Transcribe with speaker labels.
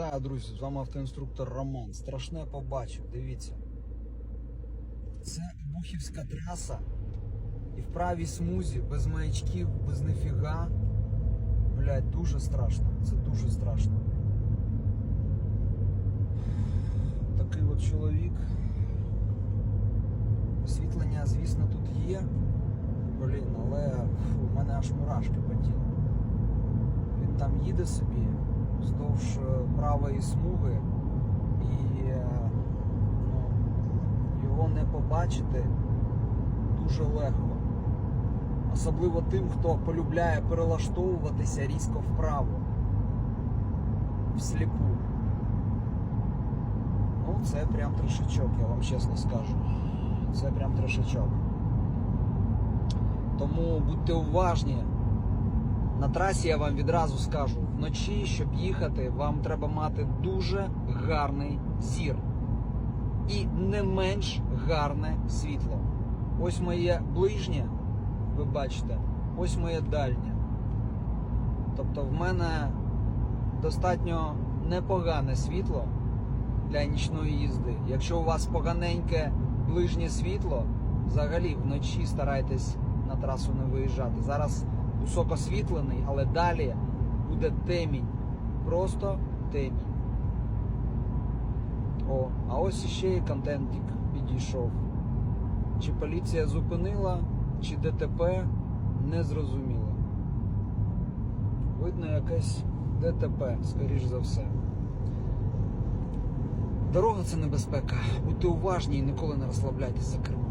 Speaker 1: Вітаю, друзі! З вами автоінструктор Роман. Страшне побачив, дивіться. Це Бухівська траса. І в правій смузі, без маячків, без нифіга. Блять, дуже страшно. Це дуже страшно. Такий от чоловік. Освітлення, звісно, тут є. Блін, але фу, в мене аж мурашки по тілу. Він там їде собі вздовж е, правої смуги і е, ну, його не побачити дуже легко. Особливо тим, хто полюбляє перелаштовуватися різко вправо, всліпу. Ну, це прям трешачок, я вам чесно скажу. Це прям трешачок. Тому будьте уважні. На трасі я вам відразу скажу, вночі, щоб їхати, вам треба мати дуже гарний зір і не менш гарне світло. Ось моє ближнє, ви бачите, ось моє дальнє. Тобто в мене достатньо непогане світло для нічної їзди. Якщо у вас поганеньке ближнє світло, взагалі вночі старайтесь на трасу не виїжджати. Зараз кусок освітлений, але далі буде темінь. Просто темінь. О, а ось іще і контентик підійшов. Чи поліція зупинила, чи ДТП не зрозуміло. Видно якесь ДТП, скоріш за все. Дорога це небезпека. Будьте уважні і ніколи не розслабляйтесь за кермом.